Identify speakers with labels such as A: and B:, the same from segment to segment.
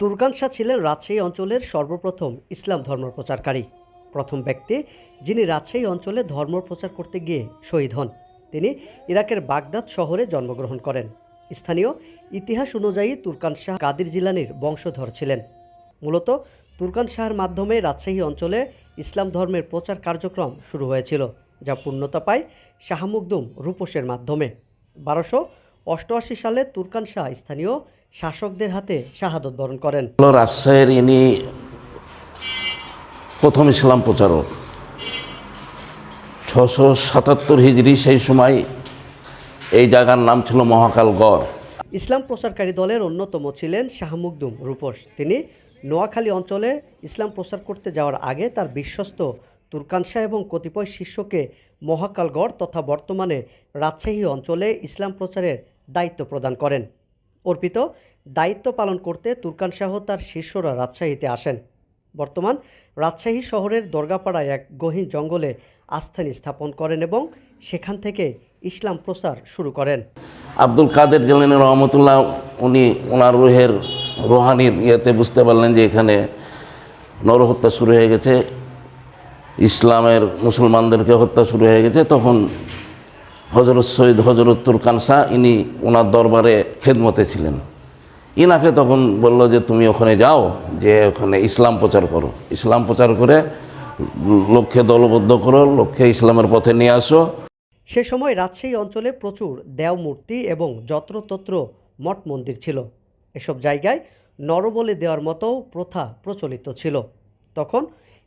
A: তুরকান শাহ ছিলেন রাজশাহী অঞ্চলের সর্বপ্রথম ইসলাম ধর্ম প্রচারকারী প্রথম ব্যক্তি যিনি রাজশাহী অঞ্চলে ধর্ম প্রচার করতে গিয়ে শহীদ হন। তিনি ইরাকের বাগদাদ শহরে জন্মগ্রহণ করেন। স্থানীয় ইতিহাস অনুযায়ী তুরকান শাহ কাদির জিলানির বংশধর ছিলেন। মূলত তুরকান শাহের মাধ্যমে রাজশাহী অঞ্চলে ইসলাম ধর্মের প্রচার কার্যক্রম শুরু হয়েছিল, যা পূর্ণতা পায় শাহ মুকদুম রূপসের মাধ্যমে। বারোশো অষ্টআশি সালে তুরকান শাহ স্থানীয় শাসকদের হাতে শাহাদত বরণ করেন।
B: রাজশাহীর ইনি প্রথম ইসলাম প্রচারক। ছশো সাতাত্তর হিজড়ি সেই সময় এই জায়গার নাম ছিল মহাকাল গড়।
A: ইসলাম প্রচারকারী দলের অন্যতম ছিলেন শাহ মুকদুম রূপস। তিনি নোয়াখালী অঞ্চলে ইসলাম প্রচার করতে যাওয়ার আগে তার বিশ্বস্ত তুরকান শাহ এবং কতিপয় শিষ্যকে মহাকালগড় তথা বর্তমানে রাজশাহী অঞ্চলে ইসলাম প্রচারের দায়িত্ব প্রদান করেন। অর্পিত দায়িত্ব পালন করতে তুরকান শাহ তার শিষ্যরা রাজশাহীতে আসেন। বর্তমান রাজশাহী শহরের দরগাপাড়ায় এক গহীন জঙ্গলে আস্থানি স্থাপন করেন এবং সেখান থেকে ইসলাম প্রচার শুরু করেন।
B: আব্দুল কাদের জেলানি রহমতুল্লাহ, উনি ওনার রুহের রোহানির ইয়েতে বুঝতে পারলেন যে এখানে নরহত্যা শুরু হয়ে গেছে। ইসলামের মুসলমানদেরকে হত্যা শুরু হয়ে গেছে। তখন হজরত সৈয়দ হজরত তুরকান শাহ ইনি ওনার দরবারে খেদমতে ছিলেন। ইনাকে তখন বলল যে, তুমি ওখানে যাও, যে ওখানে ইসলাম প্রচার করো। ইসলাম প্রচার করে লক্ষ্যে দলবদ্ধ করো লক্ষ্যে ইসলামের পথে নিয়ে আসো।
A: সে সময় রাজশাহী অঞ্চলে প্রচুর দেও মূর্তি এবং যত্রতত্র মঠ মন্দির ছিল। এসব জায়গায় নরবলি দেওয়ার মতো প্রথা প্রচলিত ছিল। তখন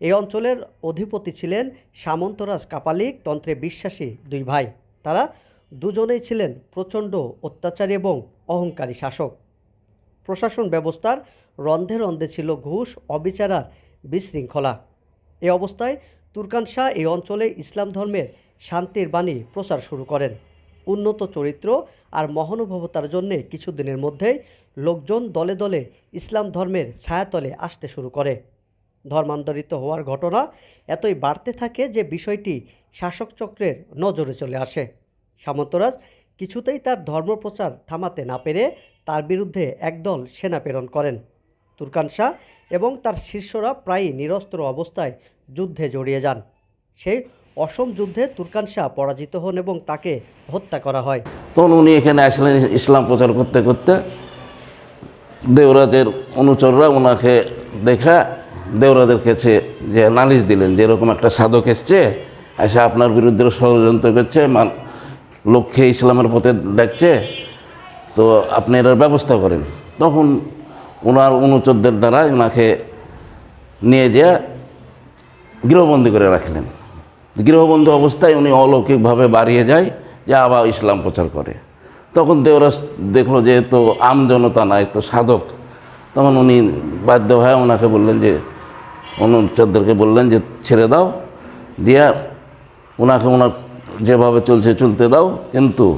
A: এই অঞ্চলের অধিপতি ছিলেন সামন্তরাজ কাপালিক, তন্ত্রে বিশ্বাসী দুই ভাই। তারা দুজনেই ছিলেন প্রচণ্ড অত্যাচারী এবং অহংকারী শাসক। প্রশাসন ব্যবস্থার রন্ধে রন্ধে ছিল ঘুষ, অবিচার আর বিশৃঙ্খলা। এ অবস্থায় তুরকান শাহ এই অঞ্চলে ইসলাম ধর্মের শান্তির বাণী প্রচার শুরু করেন। উন্নত চরিত্র আর মহানুভবতার জন্যে কিছুদিনের মধ্যেই লোকজন দলে দলে ইসলাম ধর্মের ছায়াতলে আসতে শুরু করে। ধর্মান্তরিত হওয়ার ঘটনা এতই বাড়তে থাকে যে বিষয়টি শাসক চক্রের নজরে চলে আসে। সামন্তরাজ কিছুতেই তার ধর্মপ্রচার থামাতে না পেরে তার বিরুদ্ধে একদল সেনা প্রেরণ করেন। তুরকান শাহ এবং তার শিষ্যরা প্রায়ই নিরস্ত্র অবস্থায় যুদ্ধে জড়িয়ে যান। সেই অসম যুদ্ধে তুরকান শাহ পরাজিত হন এবং তাকে হত্যা করা হয়।
B: তখন উনি এখানে আসলেন ইসলাম প্রচার করতে করতে। দেওরাজের অনুচররা ওনাকে দেখা দেওরাজের কাছে যে নালিশ দিলেন যে এরকম একটা সাধক এসছে, এসে আপনার বিরুদ্ধে ষড়যন্ত্র করছে, মান লক্ষ্যে ইসলামের পথে ডাকছে, তো আপনি এটার ব্যবস্থা করেন। তখন ওনার অনুচরদের দ্বারা ওনাকে নিয়ে যেয়ে গৃহবন্দী করে রাখলেন। গৃহবন্ধু অবস্থায় উনি অলৌকিকভাবে বাড়িয়ে যায়, যে আবার ইসলাম প্রচার করে। তখন দেওরাস দেখল যে তো আম জনতা নাই, তো সাধক। তখন উনি বাধ্য হয়ে ওনাকে বললেন যে অনুচরদেরকে বললেন যে, ছেড়ে দাও, দিয়া ওনাকে ওনার যেভাবে চলছে চলতে দাও, কিন্তু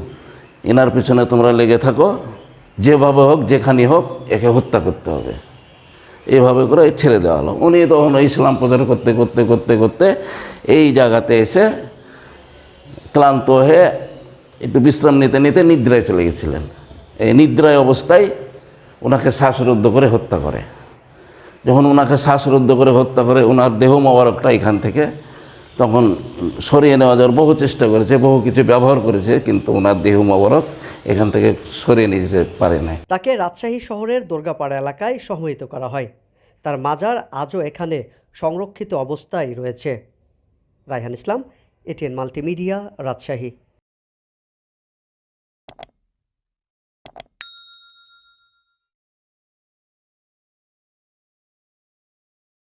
B: এনার পিছনে তোমরা লেগে থাকো। যেভাবে হোক যেখানে হোক, একে হত্যা করতে হবে। এইভাবে করে ছেড়ে দেওয়া হলো। উনি তখন ইসলাম প্রচার করতে করতে করতে করতে এই জায়গাতে এসে ক্লান্ত হয়ে একটু বিশ্রাম নিতে নিতে নিদ্রায় চলে গেছিলেন। এই নিদ্রায় অবস্থায় ওনাকে শ্বাসরুদ্ধ করে হত্যা করে। যখন ওনাকে শ্বাসরুদ্ধ করে হত্যা করে ওনার দেহ মোবারকটা এখান থেকে তখন সরিয়ে নেওয়া যাওয়ার বহু চেষ্টা করেছে, বহু কিছু ব্যবহার করেছে, কিন্তু ওনার দেহ মোবারক এখান থেকে সরিয়ে নিয়ে যেতে পারে নাই।
A: তাকে রাজশাহী শহরের দুর্গাপাড়া এলাকায় সমাহিত করা হয়। তার মাজার আজও এখানে সংরক্ষিত অবস্থায় রয়েছে। Raihan Islam, ATN multimedia, Rajshahi.